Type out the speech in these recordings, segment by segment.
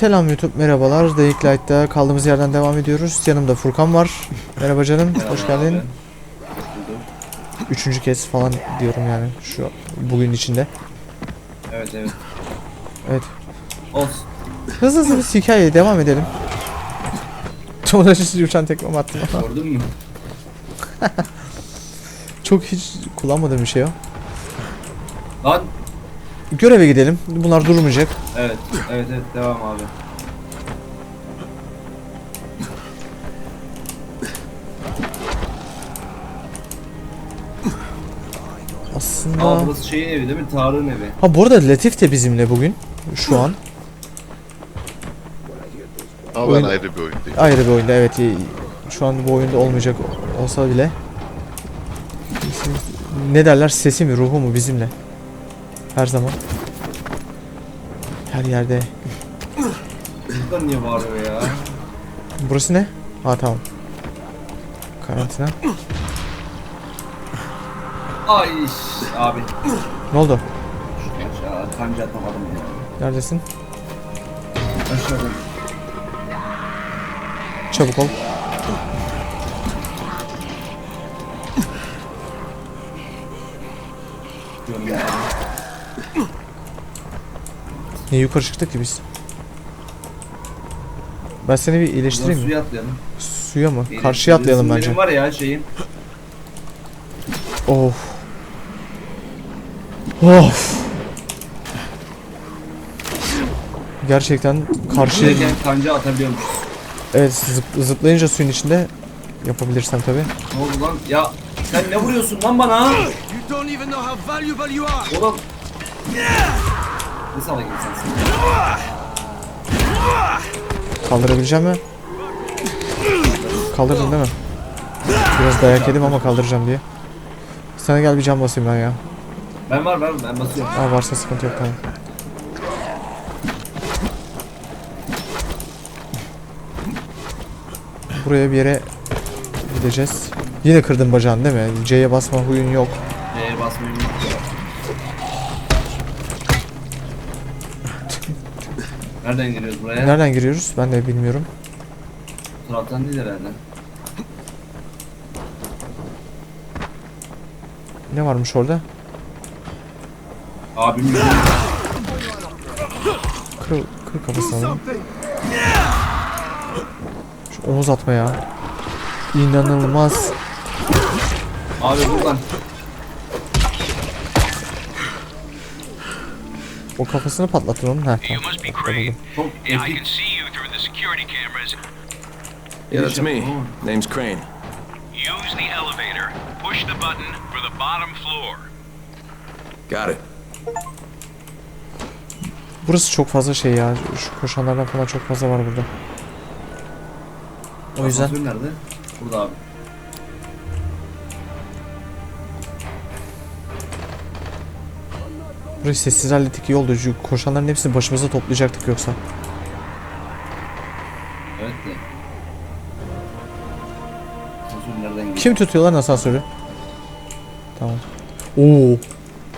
Selam YouTube merhabalar. Dayık Light'ta kaldığımız yerden devam ediyoruz. Yanımda Furkan var. Merhaba canım. Hoş geldin. Üçüncü kez falan diyorum yani şu bugün içinde. Evet evet. Evet. Olsun. Hızlı hızlı biz hikayeye devam edelim. Şimdi uçan tekme attım. Gördün mü? Çok hiç kullanmadığım bir şey o. Lan. Göreve gidelim. Bunlar durmayacak. Evet. Evet evet devam abi. Aslında... Aa burası şeyin evi değil mi? Tarık'ın evi. Ha bu arada Latif de bizimle bugün. Şu an. Ama Oyun- ben ayrı bir oyundayım. Ayrı bir oyunda evet. Şu an bu oyunda olmayacak olsa bile. Ne derler sesi mi ruhu mu bizimle. Her zaman. Her yerde. Burada niye bağırıyor ya? Burası ne? Ha tamam. Karantina. Ay abi. Ne oldu? Aşağı kanca atamadım ya. Neredesin? Aşağıda. Çabuk ol. Niye yukarı çıktık ki biz? Ben seni bir Buradan iyileştireyim mi? suya atlayalım. Suya mı? Karşıya atlayalım bence. Benim var ya şeyin. Of. Of. Gerçekten karşıya Şuraya kanca atabiliyormuş. evet zıp- zıplayınca suyun içinde yapabilirsem tabi. Ne oldu lan? Ya sen ne vuruyorsun lan bana? You don't even know how valuable you are. Oğlum. Ne salak insansın? Kaldırabileceğim mi? Kaldırdın değil mi? Biraz dayak yedim ama kaldıracağım diye. Sana gel bir cam basayım ben ya. Ben var ben ben basıyorum. Aa varsa sıkıntı yok tamam. Buraya bir yere gideceğiz. Yine kırdın bacağını değil mi? C'ye basma huyun yok. C'ye basmayı unuttum. Nereden giriyoruz buraya? Nereden giriyoruz? Ben de bilmiyorum. Bu taraftan değil herhalde. Ne varmış orada? Abim. Kır, kır kafasını. Şu omuz atma ya. İnanılmaz. Abi buradan. O kafasını patlattın onun. Heh, Patladı. Crane. Çok Yeah, I can see you through the security cameras. Yeah, that's me. Oh. Name's Crane. Use the elevator. Push the button for the bottom floor. Got it. Burası çok fazla şey ya. Şu koşanlardan falan çok fazla var burada. O yüzden nerede? Burada abi. Burayı sessiz hallettik iyi oldu. Çünkü koşanların hepsini başımıza toplayacaktık yoksa. Evet de. Asansör nereden geliyor? Kim tutuyor lan asansörü? Tamam. Oo.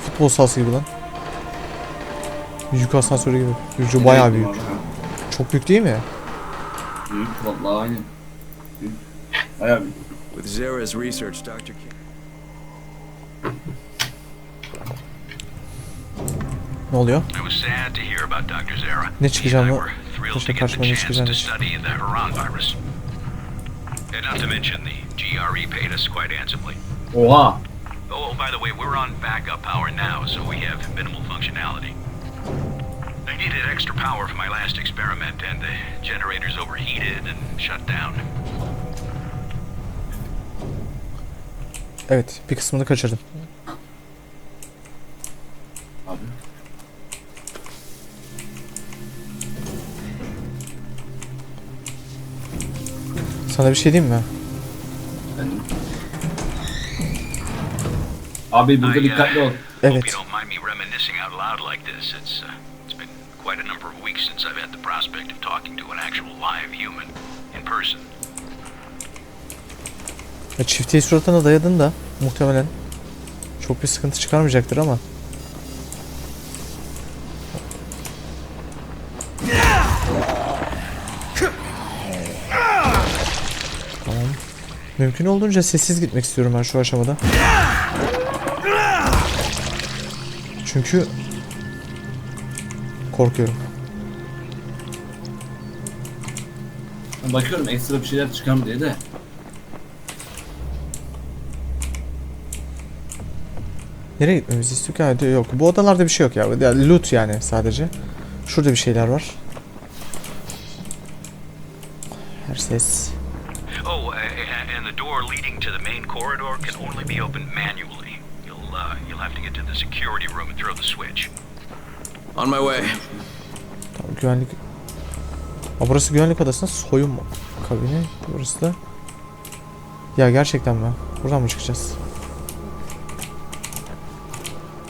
Futbol sahası gibi lan. Yük asansörü gibi. Yüzü bayağı büyük. Çok büyük değil mi? Büyük vallahi aynı. Büyük. Bayağı büyük. With Zara's research, Dr. King. Not to mention the GRE paid us quite handsomely. Oha! Oh, oh, by the way, we're on backup power now, so we have minimal functionality. I needed extra power for my last experiment, and the generators overheated and shut down. Evet, bir kısmını kaçırdım. Sana bir şey diyeyim mi? Efendim. Abi burada dikkatli ol. Evet. uh, it's been quite a number of weeks since I've had the prospect of talking to an actual live human in person. Ya çifteyi suratına dayadın da muhtemelen çok bir sıkıntı çıkarmayacaktır ama. Mümkün olduğunca sessiz gitmek istiyorum ben şu aşamada. Çünkü korkuyorum. Bakıyorum ekstra bir şeyler çıkar mı diye de. Nereye gitmemizi istiyor ki? Ha, diyor, yok. Bu odalarda bir şey yok ya. ya. Loot yani sadece. Şurada bir şeyler var. Her ses. Throw the switch. On my way. Tamam, güvenlik... Aa, burası güvenlik odasında soyun mu? Kabini. Burası da... Ya gerçekten mi? Buradan mı çıkacağız?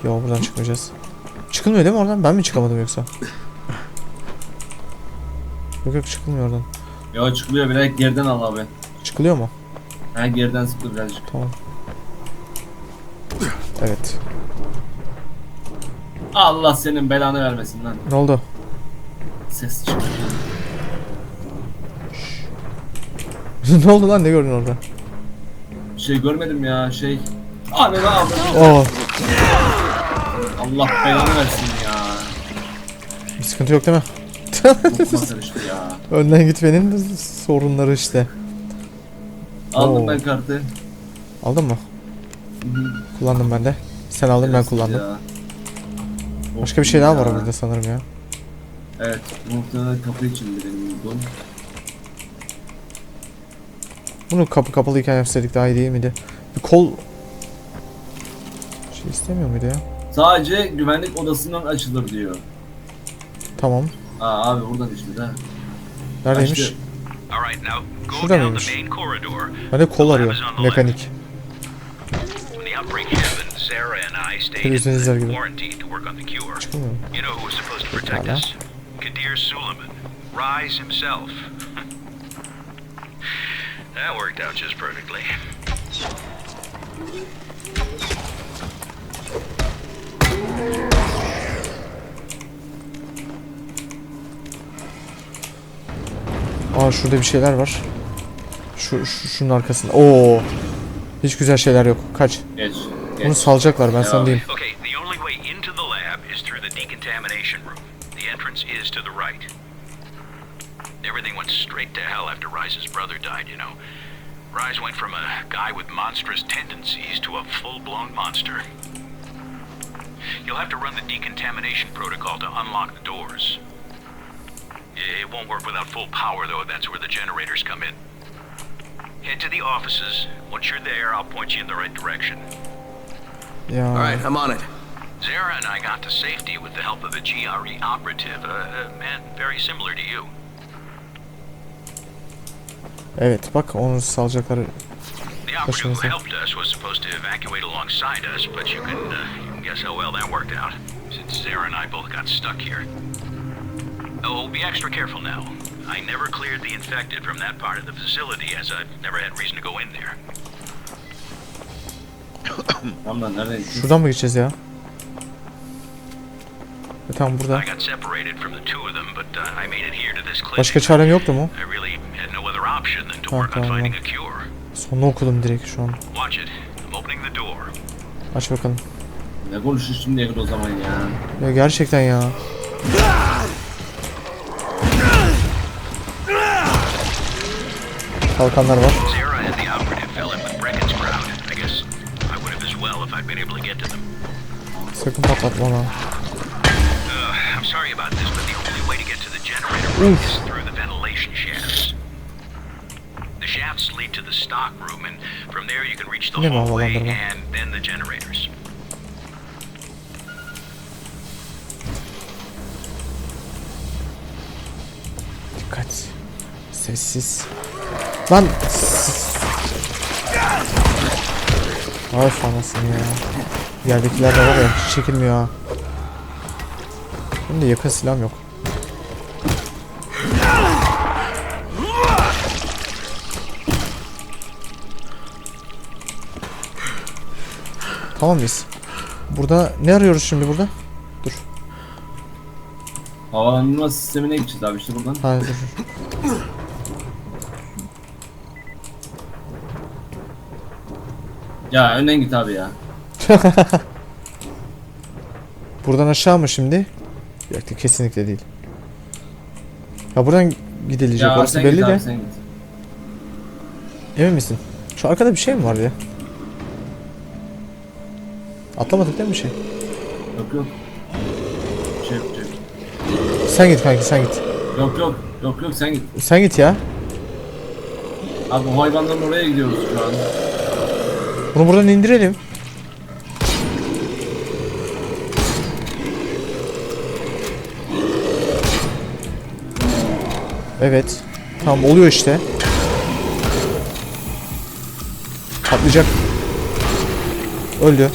Yok buradan çıkmayacağız. Çıkılmıyor değil mi oradan? Ben mi çıkamadım yoksa? Yok yok çıkılmıyor oradan. Ya çıkılıyor birazcık geriden al abi. Çıkılıyor mu? Ha geriden sıkılır birazcık. Tamam. Evet. Allah senin belanı vermesin lan. Ne oldu? Ses çıktı. ne oldu lan? Ne gördün orada? Bir şey görmedim ya şey. Abi ne? Oo, Allah belanı versin ya. bir sıkıntı yok değil mi? Karıştı ya. Önden gitmenin sorunları işte. Aldım Oo. ben kartı. Aldın mı? Hı hı. Kullandım ben de. Sen aldın ben Biraz kullandım. ya. Başka bir şey daha var Ya. burada sanırım ya. Evet, bu muhtemelen kapı içindi benim bulduğum. Bunu kapı kapalıyken yapsaydık daha iyi değil miydi? Bir kol... Şey istemiyor muydu ya? Sadece güvenlik odasından açılır diyor. Tamam. Aa abi buradan işte ha. Neredeymiş? Açtı. Şurada mıymış? the main corridor. Ben de kol arıyor. Mekanik. Sarah and I stayed Televizyon izler in quarantine to work on the cure. Çıkmıyor? You know who was supposed to protect us? Kadir Suleiman. Rise himself. that worked out just perfectly. Aa şurada bir şeyler var. Şu, şu şunun arkasında. Oo. Hiç güzel şeyler yok. Kaç. Geç. Bunu salacaklar ben sana diyeyim. Okay, the only way into the lab is through the decontamination room. The entrance is to the right. Everything went straight to hell after Rise's brother died, you know. Rise went from a guy with monstrous tendencies to a full-blown monster. You'll have to run the decontamination protocol to unlock the doors. It won't work without full power, though. That's where the generators come in. Head to the offices. Once you're there, I'll point you in the right direction. Ya. All right, I'm on it. Zara and I got to safety with the help of a GRE operative, a, a man very similar to you. Evet bak onu salacakları. The operative who helped us was supposed to evacuate alongside us, but you can, uh, you can guess how well that worked out, since Zara and I both got stuck here. Oh, be extra careful now. I never cleared the infected from that part of the facility, as I've never had reason to go in there. Tamam lan nereden gittin? Şuradan mı gideceğiz ya? E, tamam burada. I got separated from the two of them, but uh, I made it here to this clinic. Başka çarem yoktu mu? I really had no other option than to Tamam, work on tamam, finding a tamam. cure. Sonunu okudum direkt şu an. Watch it. I'm opening the door. Aç bakalım. Ne konuşuyorsun şimdiye kadar o zaman ya? Ya gerçekten ya. Kalkanlar var. You can reach the Yine mi hallway havalandırma? and then the generators. Dikkat. Sessiz. Lan. s- Ay anasını ya. Yerdekiler de var ya hiç çekilmiyor ha. Benim de yakın silahım yok. Tamam mıyız? Burada ne arıyoruz şimdi burada? Dur. Havalandırma sistemine gideceğiz abi işte buradan. Ha dur. Ya önden git abi ya. Buradan aşağı mı şimdi? Yok kesinlikle değil. Ya buradan gidilecek Ya orası belli git de. abi sen git. Emin misin? Şu arkada bir şey mi var ya? Atlamadık değil mi bir şey? Yok yok. Bir şey yok, bir şey yok. Sen git kanki sen git. Yok yok. Yok yok sen git. Sen git ya. Abi hayvanların oraya gidiyoruz şu an. Bunu buradan indirelim. Evet. Tamam oluyor işte. Patlayacak. Öldü.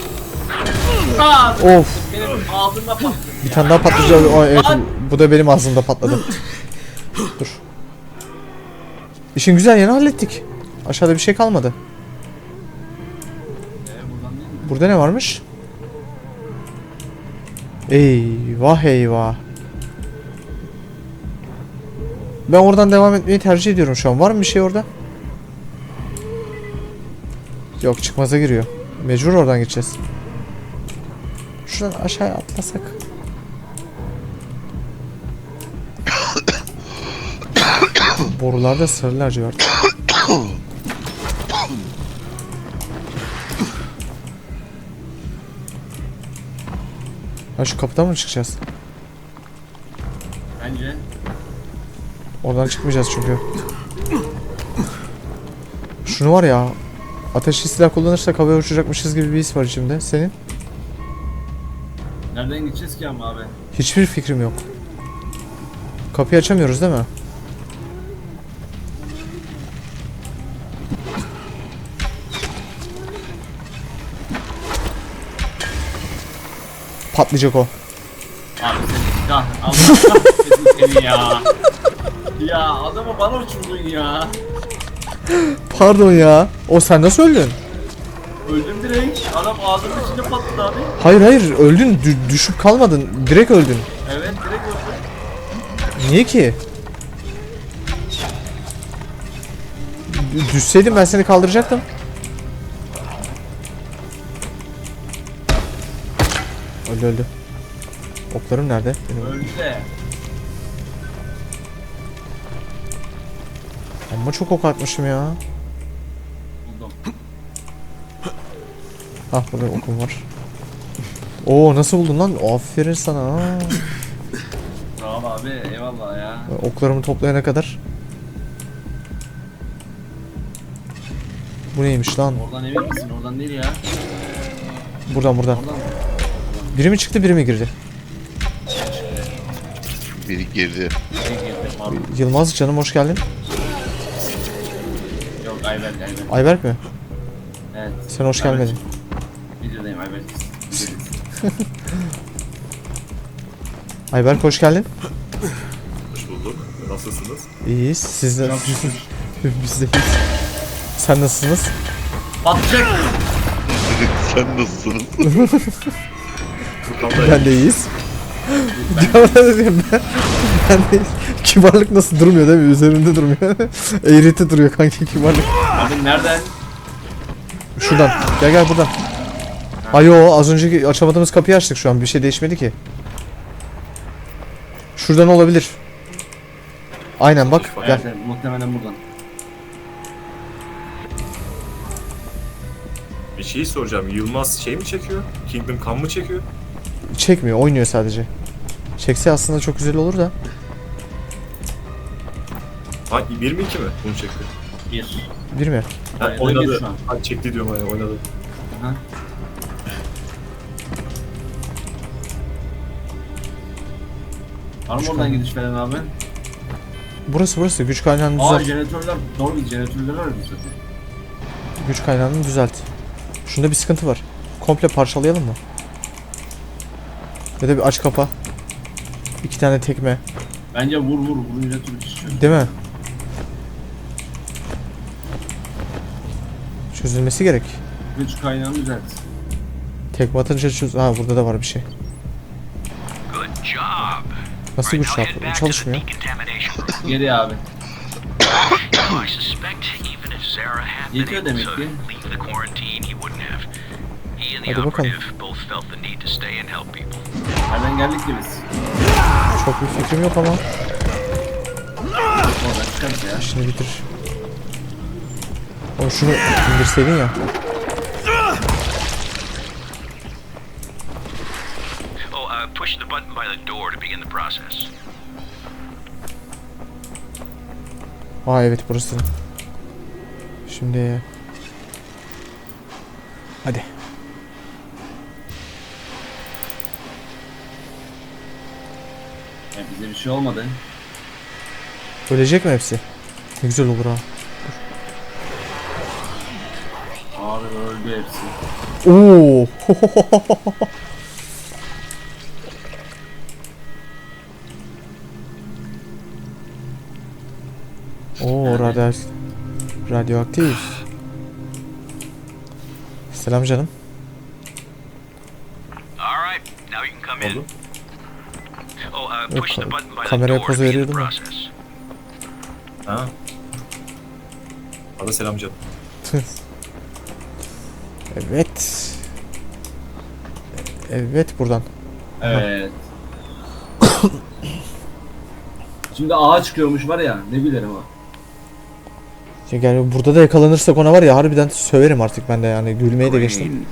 Aa! Of. Benim ağzımda patladı. Bir tane daha patlayacak. O, evet, bu da benim ağzımda patladı. Dur. İşin güzel yanı hallettik. Aşağıda bir şey kalmadı. Ee, buradan değil mi? Burada ne varmış? Eyvah eyvah. Ben oradan devam etmeyi tercih ediyorum şu an. Var mı bir şey orada? Yok çıkmaza giriyor. Mecbur oradan geçeceğiz. Şuradan aşağıya atlasak. Borularda sarılar civarda. Ha şu kapıdan mı çıkacağız? Bence. Oradan çıkmayacağız çünkü. Şunu var ya. Ateşli silah kullanırsak havaya uçacakmışız gibi bir his var içimde. Senin? Nereden gideceğiz ki ama abi? Hiçbir fikrim yok. Kapıyı açamıyoruz değil mi? Patlayacak o. Abi sen kah Allah kahretsin seni ya. Ya adamı bana uçurdun ya. Pardon ya. O sen nasıl öldün? Öldüm direkt. Adam ağzımın içinde patladı abi. Hayır hayır öldün. Dü- düşüp kalmadın. Direkt öldün. Evet direkt öldüm. Niye ki? D- Düşseydin ben seni kaldıracaktım. Öldü öldü. Oklarım nerede? Benim. Öldü de. Amma çok ok atmışım ya. Buldum. Ah burada okum var. Oo nasıl buldun lan? Aferin sana. Tamam abi eyvallah ya. Oklarımı toplayana kadar. Bu neymiş lan? Oradan emin misin? Oradan değil ya. Buradan buradan. Oradan mı? Biri mi çıktı biri mi girdi? Biri girdi. Yılmaz canım hoş geldin. Yok Ayberk Ayberk. Ayberk mi? Evet. Sen hoş Ayberk. gelmedin. Videodayım Ayberk. Ayberk hoş geldin. Hoş bulduk. Nasılsınız? İyiyiz. Siz de biz de iyiyiz. Sen nasılsınız? Patlayacak. Sen nasılsınız? Ben de iyiyiz. Diyorum diyorum ben. Ben de kibarlık nasıl durmuyor değil mi? Üzerimde durmuyor. Eğreti duruyor kanki kibarlık. Abi nereden? Şuradan. Gel gel buradan. Ayo az önceki açamadığımız kapıyı açtık şu an. Bir şey değişmedi ki. Şuradan olabilir. Aynen bak gel. Muhtemelen buradan. bir şey soracağım. Yılmaz şey mi çekiyor? Kingdom Come mı çekiyor? Çekmiyor oynuyor sadece. Çekse aslında çok güzel olur da. Ha bir mi iki mi? Bunu çekiyor. Bir. Bir mi? Ha, Hayır, oynadı. bir şu an. Ha, çekti diyorum hani oynadı. Aha. Var mı oradan gidiş falan abi? Burası burası güç kaynağını Aa düzelt. jeneratörler, doğru bir jeneratörler var bizde. Güç kaynağını düzelt. Şunda bir sıkıntı var. Komple parçalayalım mı? Ya da bir aç kapa. İki tane tekme. Bence vur vur, vurunca türlü şişiyor. Değil mi? Çözülmesi gerek. Güç kaynağını düzelt. Tekme atınca çöz... Ha burada da var bir şey. Nasıl güç yaptı? Çalışmıyor. Geri abi. Yetiyor demek ki. Hadi bakalım. operative both felt the need to stay and help people. Nereden geldik ki biz? Çok bir fikrim yok ama. Oradan çıkarız ya. Şimdi bitir. O şunu indirseydin ya. Oh, uh, push the button by the door to begin the process. Aa evet burası. Şimdi Hadi. Ya bize bir şey olmadı. Ölecek mi hepsi? Ne güzel olur ha. Abi öldü hepsi. Oo. Oo radyo radyoaktif. Selam canım. All right, now you can come in. Oldu. Yok, kameraya poz veriyordum ya. Ha. Bana selam canım. Evet. Evet buradan. Evet. Şimdi ağa çıkıyormuş var ya ne bilirim o. Yani burada da yakalanırsak ona var ya harbiden söverim artık ben de yani gülmeyi de geçtim.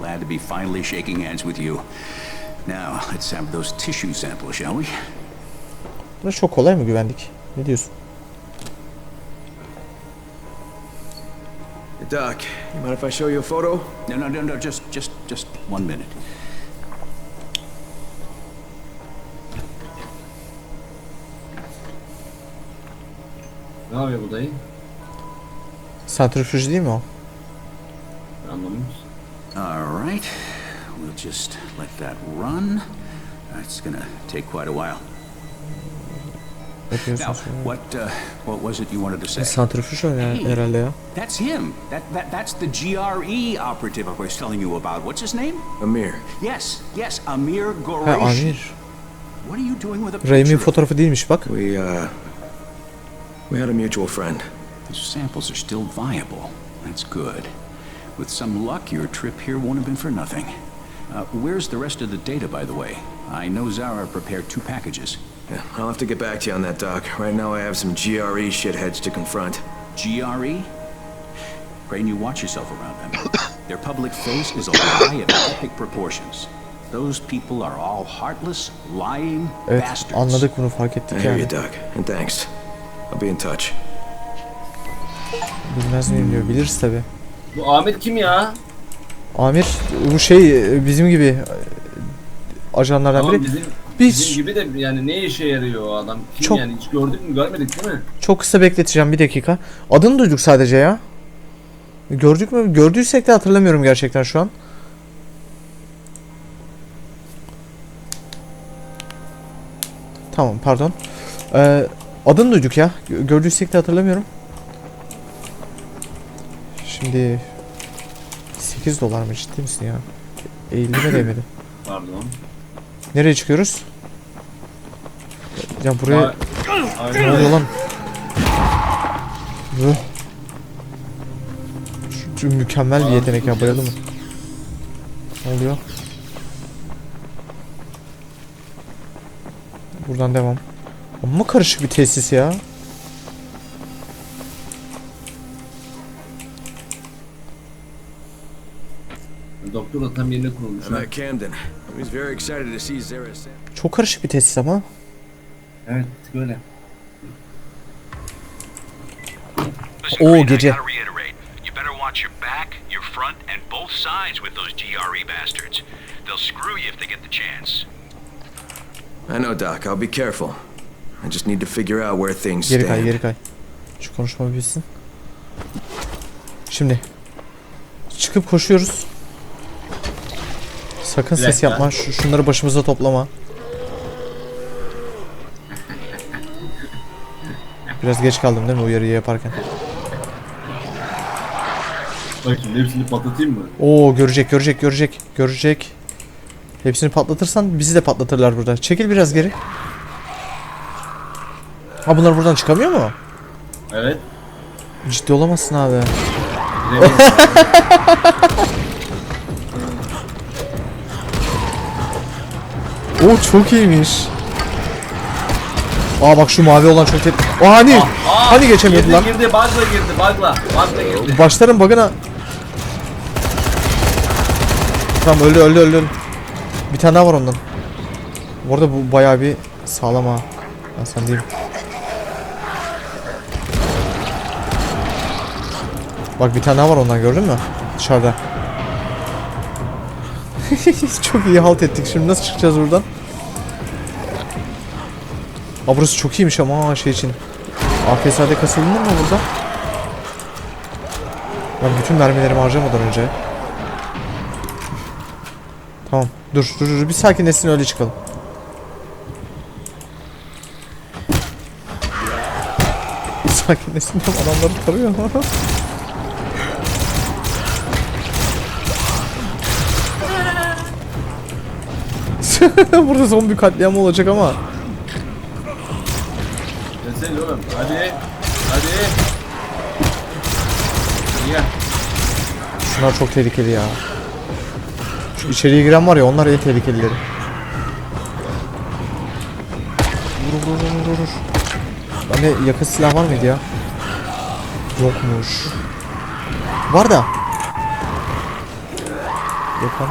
Glad to be finally shaking hands with you. Now, let's have those tissue samples, shall we? Buna çok kolay mı güvendik? Ne diyorsun? Doc, you mind if I show you a photo? No, no, no, no, just, just, just one minute. Ne yapıyor bu dayı? Santrifüj değil mi o? Anlamıyoruz. All right, we'll just let that run. It's gonna take quite a while. Yapıyorsun Now, what, uh, what was it you wanted to say? Santrifüj o yani herhalde ya. That's him. That, that, that's the GRE operative I was telling you about. What's his name? Amir. Yes, yes, Amir Ha Goreshi. Amir. What are you doing with a Raimi picture? fotoğrafı değilmiş bak. We, uh, we had a mutual friend. These samples are still viable. That's good. With some luck, your trip here won't have been for nothing. Uh, where's the rest of the data, by the way? I know Zara prepared two packages. Yeah, I'll have to get back to you on that, Doc. Right now I have some GRE shitheads to confront. GRE? Crane, you watch yourself around them. Their public face is a lie of epic proportions. Those people are all heartless, lying Evet bastards. anladık bunu fark I ettik hear you. Doc, and thanks. I'll be in touch. Bilmez miyim diyor. Biliriz tabi. Bu Ahmet kim ya? Amir bu şey bizim gibi e, ajanlardan Tamam biri. bizim, Biz- bizim gibi de yani ne işe yarıyor o adam? Kim Çok- yani hiç gördük mü görmedik değil mi? Çok kısa bekleteceğim bir dakika. Adını duyduk sadece ya. Gördük mü? Gördüysek de hatırlamıyorum gerçekten şu an. Tamam pardon. Ee, adını duyduk ya. Gö- Gördüysek de hatırlamıyorum. Şimdi 8 dolar mı ciddi misin ya? 50 mi değmedi? Pardon. Nereye çıkıyoruz? Ya buraya Aa, ne oluyor lan? Şu, mükemmel bir Aa, yetenek ya bayıldım. Ne oluyor? Buradan devam. Amma karışık bir tesis ya. Doktor da tam yerine kurulmuş. I'm ha. at Camden. He's very excited to see Zara sample. Çok karışık bir tesis ama. Evet böyle. Oo, I gece. You better watch your back, your front, and both sides with those GRE bastards. They'll screw you if they get the chance. I know, Doc. I'll be careful. I just need to figure out where things Geri kay stand. geri kay. Şu konuşma bir bitsin. Şimdi. Çıkıp koşuyoruz. Sakın Bir ses dakika. yapma. Şu, şunları başımıza toplama. Biraz geç kaldım değil mi uyarıyı yaparken? Bak şimdi hepsini patlatayım mı? Oo görecek görecek görecek görecek. Hepsini patlatırsan bizi de patlatırlar burada. Çekil biraz geri. Ha bunlar buradan çıkamıyor mu? Evet. Ciddi olamazsın abi. O çok iyiymiş. Aa bak şu mavi olan çok tet... Aa hani? Aa, hani geçemiyordu girdi, lan? Girdi bug'la girdi bug'la. Bug'la girdi. Başların bug'ına... Tamam öldü öldü öldü. Bir tane daha var ondan. Bu arada bu bayağı bir sağlam ha. Ben sen diyeyim. Bak bir tane daha var ondan gördün mü? Dışarıda. çok iyi halt ettik. Şimdi nasıl çıkacağız buradan? Aa burası çok iyiymiş ama şey için. AFS'de kasılınır mı burada? Ben bütün mermilerimi harcamadan önce. Tamam. Dur dur dur. Bir sakinleşsin öyle çıkalım. Sakinleşsin adamları tarıyor. Burada zombi katliamı olacak ama. Gelsene oğlum. Hadi. Hadi. Gel. Şunlar çok tehlikeli ya. Şu içeriye giren var ya onlar en tehlikelileri. Vur vur vur vur vur. Bende yakın silah var mıydı ya? Yokmuş. Var da. Yok lan.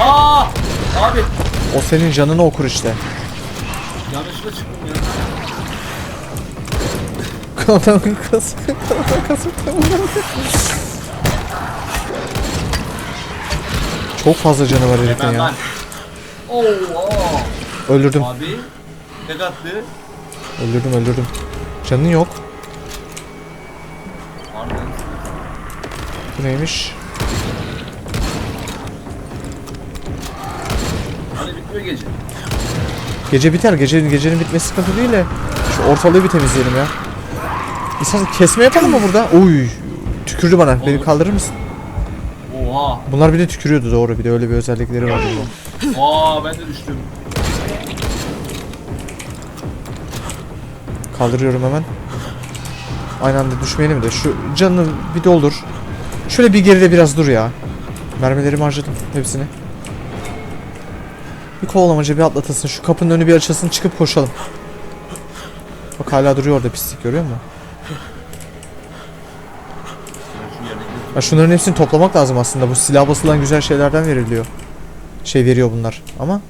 Aa! Abi. O senin canını okur işte. Yanlışlıkla çıktım ya. Adamın kası. Adamın kası. Çok fazla canı var herifin ya. lan. Oo, oo. Öldürdüm. Abi. Tek attı. Öldürdüm öldürdüm. Canın yok. Bu neymiş? Gece. Gece biter. Gecenin gecenin bitmesi sıkıntı değil de şu ortalığı bir temizleyelim ya. İstersen kesme yapalım mı burada? Oy. Tükürdü bana. Beni Olur. kaldırır mısın? Oha. Bunlar bir de tükürüyordu doğru. Bir de öyle bir özellikleri vardı. Aa ben de düştüm. Kaldırıyorum hemen. Aynı anda düşmeyelim de şu canını bir doldur. Şöyle bir geride biraz dur ya. Mermilerimi harcadım hepsini. Bir kovalamaca bir atlatasın. Şu kapının önü bir açılsın çıkıp koşalım. Bak hala duruyor orada pislik görüyor musun? Ya şunların hepsini toplamak lazım aslında. Bu silah basılan güzel şeylerden veriliyor. Şey veriyor bunlar ama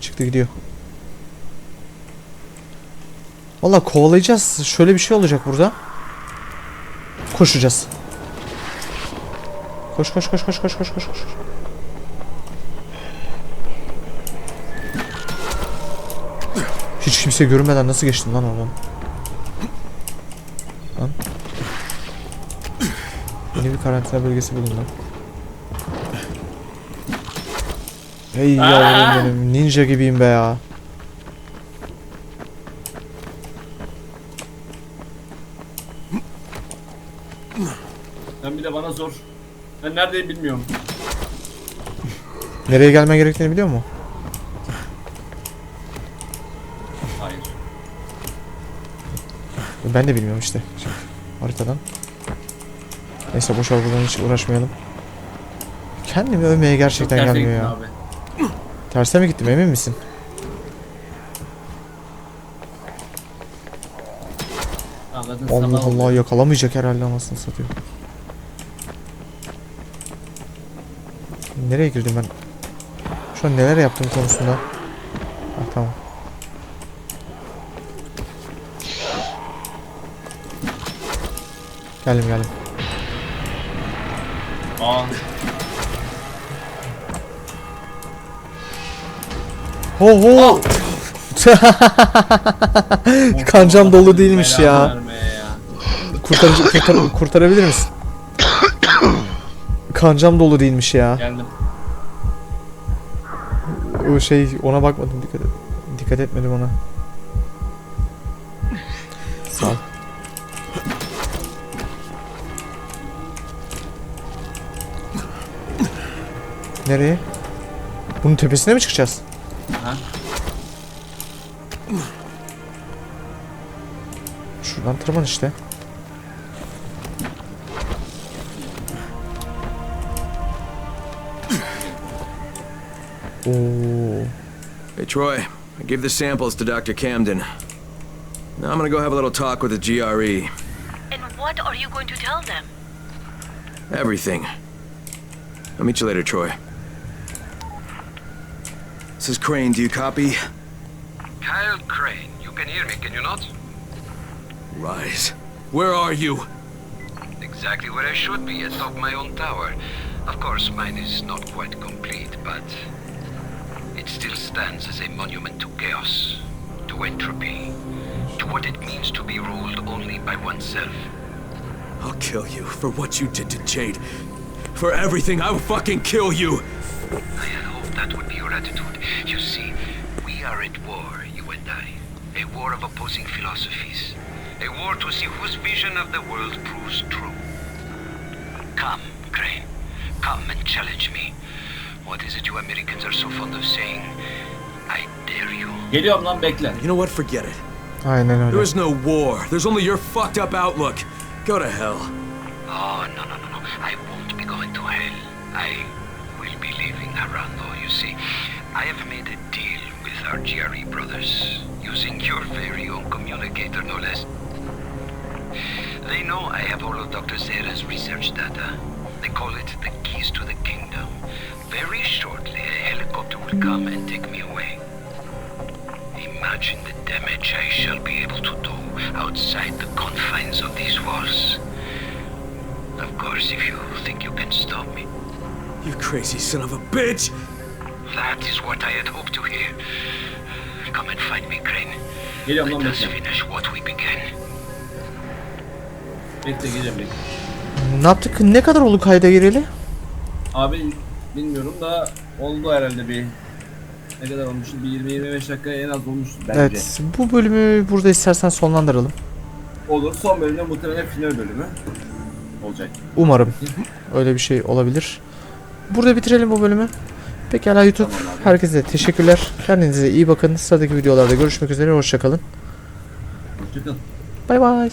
çıktı gidiyor. Valla kovalayacağız. Şöyle bir şey olacak burada. Koşacağız. Koş koş koş koş koş koş koş koş. Hiç kimse görünmeden nasıl geçtin lan oradan? Lan. Yeni bir karantina bölgesi bulundu. Hey yavrum benim ninja gibiyim be ya. Sen bir de bana zor. Ben neredeyim bilmiyorum. Nereye gelmen gerektiğini biliyor mu? Hayır. Ben de bilmiyorum işte. Haritadan. Neyse boş buradan hiç uğraşmayalım. Kendimi övmeye gerçekten Çok gelmiyor ya. Abi. Terse mi gittim emin misin? Anladın Allah Allah yakalamayacak herhalde anasını satıyor. Nereye girdim ben? Şu an neler yaptım konusunda? Ah tamam. Geldim geldim. Aa. Ho ho. Kancam dolu değilmiş ya. ya. Kurtarıcı, kurtar, kurtarabilir misin? Kancam dolu değilmiş ya. Geldim. O şey ona bakmadım dikkat et. Dikkat etmedim ona. Nereye? Bunun tepesine mi çıkacağız? Aha. Şuradan tırman işte. Oo. Hey, Troy, I gave the samples to Dr. Camden. Now I'm gonna go have a little talk with the GRE. And what are you going to tell them? Everything. I'll meet you later, Troy. This is Crane, do you copy? Kyle Crane, you can hear me, can you not? Rise. Where are you? Exactly where I should be, atop my own tower. Of course, mine is not quite complete, but it still stands as a monument to chaos, to entropy, to what it means to be ruled only by oneself. I'll kill you for what you did to Jade. For everything, I will fucking kill you. I had hoped that would be your attitude. You see, we are at war, you and I. A war of opposing philosophies. A war to see whose vision of the world proves true. Come, Crane. Come and challenge me. What is it you Americans are so fond of saying? I dare you. Geliyorum lan bekle. You know what? Forget it. Aynen öyle. There is no war. There's only your fucked up outlook. Go to hell. Oh, no, no, no, GRE brothers, using your very own communicator, no less. They know I have all of Dr. Zera's research data. They call it the keys to the kingdom. Very shortly, a helicopter will come and take me away. Imagine the damage I shall be able to do outside the confines of these walls. Of course, if you think you can stop me, You crazy son of a bitch! that is what I had hoped to hear. Come and find me, Crane. Geliyorum lan Let us bekle. finish what we began. Bekle geliyorum bekle. Ne yaptık? Ne kadar oldu kayda gireli? Abi bilmiyorum da oldu herhalde bir ne kadar olmuştu? Bir 20-25 dakika en az olmuştu bence. Evet. Bu bölümü burada istersen sonlandıralım. Olur. Son bölümde muhtemelen final bölümü olacak. Umarım. Öyle bir şey olabilir. Burada bitirelim bu bölümü. Pekala YouTube. Herkese teşekkürler. Kendinize iyi bakın. Sıradaki videolarda görüşmek üzere. Hoşçakalın. Hoşçakalın. Bay bay.